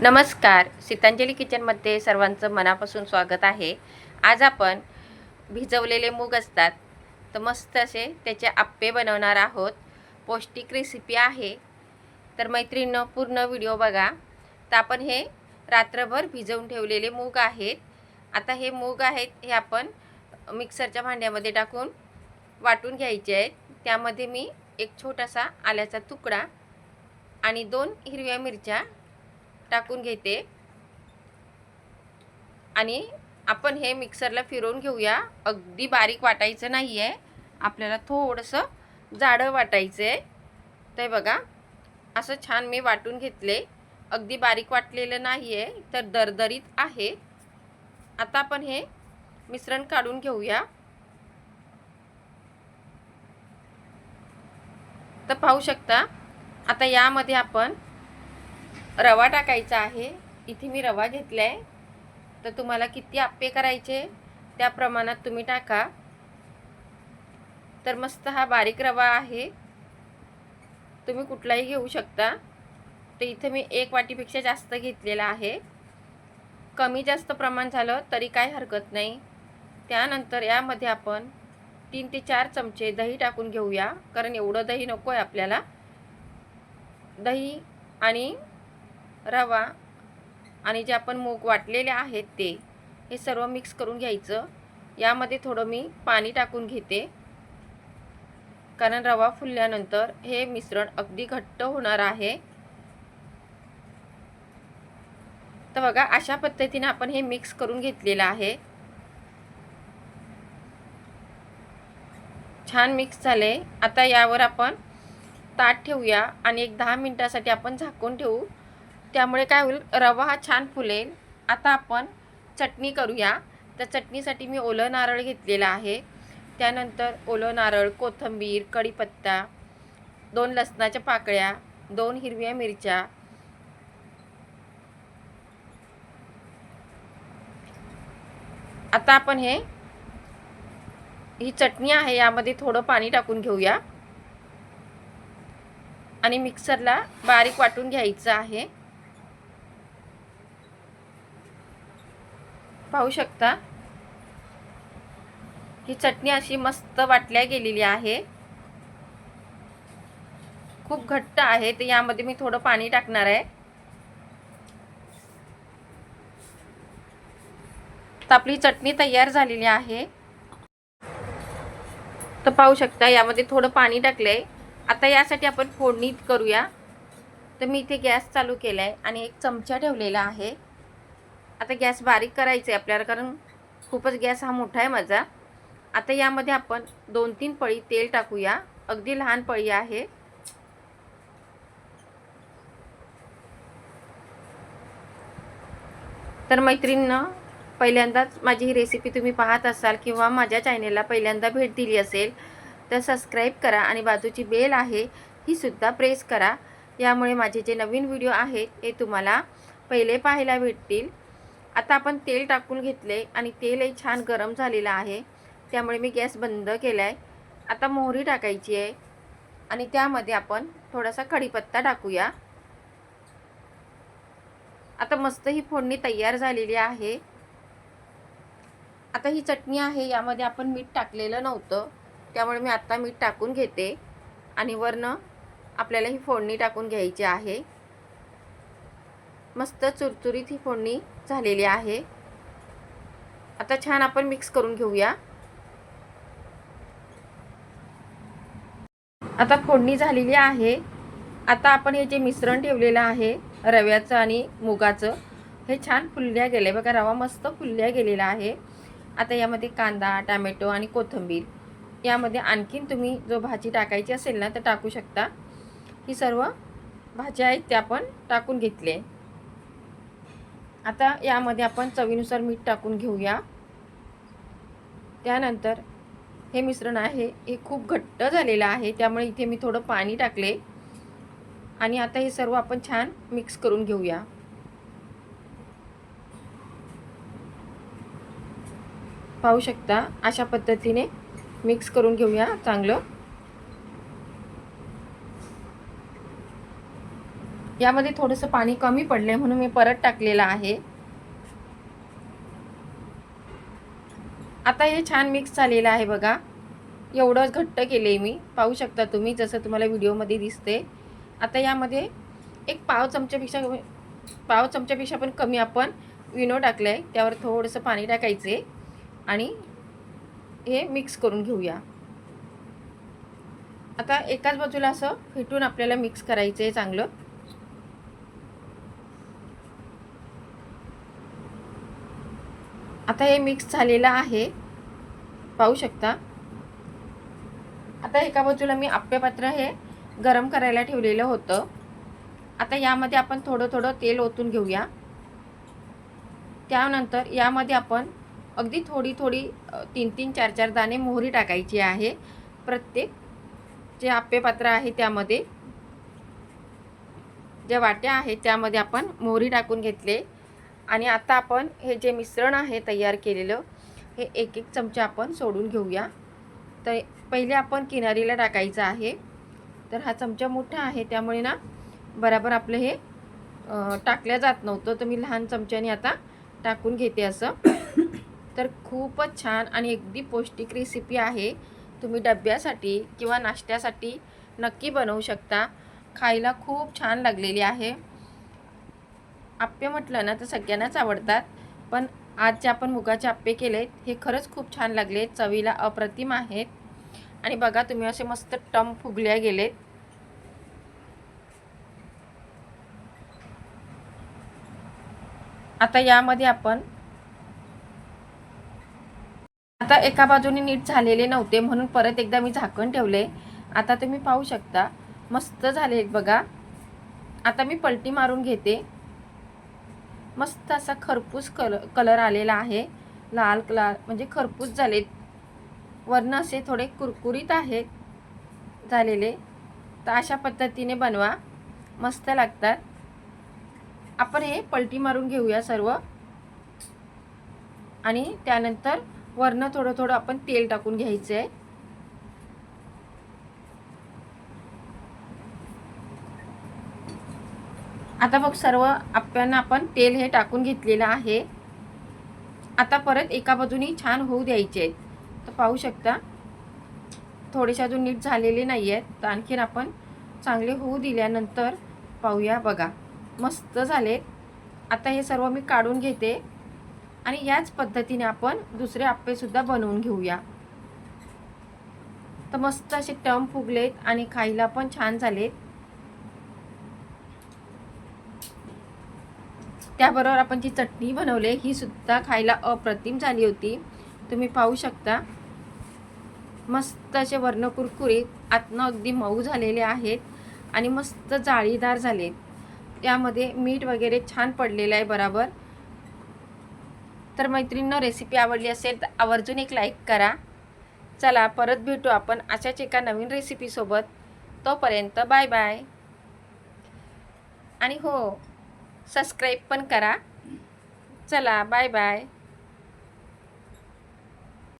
नमस्कार. सीतांजली किचनमध्ये सर्वांचं मनापासून स्वागत आहे. आज आपण भिजवलेले मूग असतात. तर मस्त असे त्याचे आप्पे बनवणार आहोत. पौष्टिक रेसिपी आहे. तर मैत्रिणीनं पूर्ण व्हिडिओ बघा. तर आपण हे रात्रभर भिजवून ठेवलेले मूग आहेत. आता हे मूग आहेत हे आपण मिक्सरच्या भांड्यामध्ये टाकून वाटून घ्यायचे आहेत. त्यामध्ये मी एक छोटासा आल्याचा तुकडा आणि दोन हिरव्या मिरच्या टाकून घेते. आणि आपण हे मिक्सरला फिरवून घेऊया. अगदी बारीक वाटायचं नाही आहे आपल्याला थोडंसं जाडं वाटायचं आहे ते बघा असं छान मी वाटून घेतले. अगदी बारीक वाटलेलं नाही आहे तर दरदरीत आहे. आता आपण हे मिश्रण काढून घेऊया. तर पाहू शकता आता यामध्ये आपण रवा टाकायचा आहे. इथे मी रवा घेतला आहे तर तुम्हाला किती आप्पे करायचे त्या प्रमाणात तुम्ही टाका. तर मस्त हा बारीक रवा आहे. तुम्ही कुठलाही घेऊ शकता. तर इथे मी एक वाटीपेक्षा जास्त घेतलेला आहे. कमी जास्त प्रमाण झालं तरी काय हरकत नाही. त्यानंतर यामध्ये आपण तीन ते चार चमचे दही टाकून घेऊया. कारण एवढं दही नको आहे आपल्याला. दही आणि रवा आणि जे आपण मूग वाटलेले आहेत ते हे सर्व मिक्स करून घ्यायचं. यामध्ये थोडं मी पाणी टाकून घेते. कारण रवा फुलल्यानंतर हे मिश्रण अगदी घट्ट होणार आहे. तर बघा अशा पद्धतीने आपण हे मिक्स करून घेतलेलं आहे. छान मिक्स झाले आता यावर आपण ताट ठेवूया आणि एक दहा मिनटासाठी आपण झाकून ठेवू. त्यामुळे काय होईल? रवा हा छान फुलेल. आता आपण चटणी करूया. तर चटणीसाठी मी ओलं नारळ घेतलेलं आहे. त्यानंतर ओलं नारळ कोथिंबीर कढीपत्ता दोन लसणाच्या पाकळ्या दोन हिरव्या मिरच्या आता आपण हे ही चटणी आहे यामध्ये थोडं पाणी टाकून घेऊया. आणि मिक्सरला बारीक वाटून घ्यायचं आहे. पाहू शकता ही चटणी अशी मस्त वाटल्या गेलेली आहे. खूप घट्ट आहे तर यामध्ये मी थोडं पाणी टाकणार आहे. तर आपली चटणी तयार झालेली आहे. तर पाहू शकता यामध्ये थोडं पाणी टाकलं आहे आता यासाठी आपण फोडणी करूया. तर मी इथे गॅस चालू केला आहे आणि एक चमचा ठेवलेला आहे. आता गॅस बारीक करायचा आहे आपल्याला कारण खूपच गॅस हा मोठा आहे माझा. आता यामध्ये आपण दोन तीन पळी तेल टाकूया. अगदी लहान पळी आहे. तर मैत्रिणीनं पहिल्यांदाच माझी ही रेसिपी तुम्ही पाहत असाल किंवा माझ्या चॅनेलला पहिल्यांदा भेट दिली असेल तर सबस्क्राईब करा आणि बाजूची बेल आहे ही सुद्धा प्रेस करा. यामुळे माझे जे नवीन व्हिडिओ आहेत ते तुम्हाला पहिले पाहायला भेटतील. आता आपण तेल टाकून घेतले आणि तेलही छान गरम झालेलं आहे. त्यामुळे मी गॅस बंद केला आहे आता मोहरी टाकायची आहे. आणि त्यामध्ये आपण थोडासा कढीपत्ता टाकूया. आता मस्त ही फोडणी तयार झालेली आहे. आता ही चटणी आहे यामध्ये आपण मीठ टाकलेलं नव्हतं. त्यामुळे मी आत्ता मीठ टाकून घेते. आणि वरनं आपल्याला ही फोडणी टाकून घ्यायची आहे. मस्त चुरचुरीत ही फोडणी झालेली आहे. आता छान आपण मिक्स करून घेऊया. आता फोडणी झालेली आहे. आता आपण हे जे मिश्रण ठेवलेलं आहे रव्याचं आणि मुगाचं हे छान फुलल्या आहे बघा रवा मस्त फुलल्या गेलेला आहे. आता यामध्ये कांदा टॅमॅटो आणि कोथिंबीर. यामध्ये आणखीन तुम्ही जो भाजी टाकायची असेल ना तर टाकू शकता. ही सर्व भाज्या आहेत त्या आपण टाकून घेतले. आता यामध्ये आपण चवीनुसार मीठ टाकून घेऊया. त्यानंतर हे मिश्रण आहे हे खूप घट्ट झालेलं आहे त्यामुळे इथे मी थोडं पाणी टाकले. आणि आता हे सर्व आपण छान मिक्स करून घेऊया. पाहू शकता अशा पद्धतीने मिक्स करून घेऊया चांगलं. यामध्ये थोडंसं पाणी कमी पडलं आहे म्हणून मी परत टाकलेलं आहे. आता हे छान मिक्स झालेलं आहे बघा. एवढंच घट्ट केले मी. पाहू शकता तुम्ही जसं तुम्हाला व्हिडिओमध्ये दिसते आता यामध्ये एक पाव चमच्यापेक्षा पाव चमच्यापेक्षा पण कमी आपण विनो टाकलं आहे त्यावर थोडंसं पाणी टाकायचे आणि हे मिक्स करून घेऊया. आता एकाच बाजूला असं फेटून आपल्याला मिक्स करायचं आहे चांगलं. आता हे मिक्स झालेलं आहे. पाहू शकता. आता एका बाजूला मी आप्यपात्र हे गरम करायला ठेवलेलं होतं. आता यामध्ये आपण थोडं थोडं तेल ओतून घेऊया. त्यानंतर यामध्ये आपण अगदी थोडी थोडी तीन तीन चार चार दाणे मोहरी टाकायची आहे. प्रत्येक जे आप्यपात्र आहे त्यामध्ये ज्या वाट्या आहेत त्यामध्ये आपण मोहरी टाकून घेतले. आणि आता आपण हे जे मिश्रण आहे तयार केलेलं हे एक एक चमचा आपण सोडून घेऊया. तर पहिले आपण किनारीला टाकायचं आहे. तर हा चमचा मोठा आहे त्यामुळे ना बराबर आपलं हे टाकल्या जात नव्हतं. तर मी लहान चमच्याने आता टाकून घेते असं. तर खूपच छान आणि अगदी पौष्टिक रेसिपी आहे. तुम्ही डब्यासाठी किंवा नाश्त्यासाठी नक्की बनवू शकता. खायला खूप छान लागलेली आहे. आप्पे म्हटलं ना तर सगळ्यांनाच आवडतात. पण आज जे आपण मुगाचे आप्पे केलेत हे खरंच खूप छान लागले चवीला अप्रतिम आहेत. आणि बघा तुम्ही असे मस्त टम फुगल्या गेलेत. आता यामध्ये आपण आता एका बाजूने नीट झालेले नव्हते म्हणून परत एकदा मी झाकण ठेवले. आता तुम्ही पाहू शकता. मस्त झाले बघा. आता मी पलटी मारून घेते. मस्त असा खरपूस कल कलर आलेला आहे. लाल कलर म्हणजे खरपूस झालेत. वर्ण असे थोडे कुरकुरीत आहेत झालेले. तर अशा पद्धतीने बनवा. मस्त लागतात. आपण हे पलटी मारून घेऊया सर्व. आणि त्यानंतर वरनं थोडं थोडं आपण तेल टाकून घ्यायचं आहे आता बघ सर्व आप्यांना आपण तेल हे टाकून घेतलेलं आहे. आता परत एका बाजूनी छान होऊ द्यायचे आहेत. तर पाहू शकता थोडेसे अजून नीट झालेले नाही आहेत. तर आणखीन आपण चांगले होऊ दिल्यानंतर पाहूया बघा. मस्त झाले. आता हे सर्व मी काढून घेते. आणि याच पद्धतीने आपण दुसरे आप्पेसुद्धा बनवून घेऊया. तर मस्त असे टम फुगलेत आणि खायला पण छान झालेत. त्याबरोबर आपण जी चटणी बनवली ही सुद्धा खायला अप्रतिम झाली होती. तुम्ही पाहू शकता. मस्त असे वर्ण कुरकुरीत आतनं अगदी मऊ झालेले आहेत आणि मस्त जाळीदार झालेत त्यामध्ये मीठ वगैरे छान पडलेलं आहे बराबर. तर मैत्रिणींना रेसिपी आवडली असेल तर आवर्जून एक लाईक करा. चला परत भेटू आपण अशाच एका नवीन रेसिपीसोबत तोपर्यंत बाय बाय आणि हो सबस्क्राईब पण करा. चला बाय बाय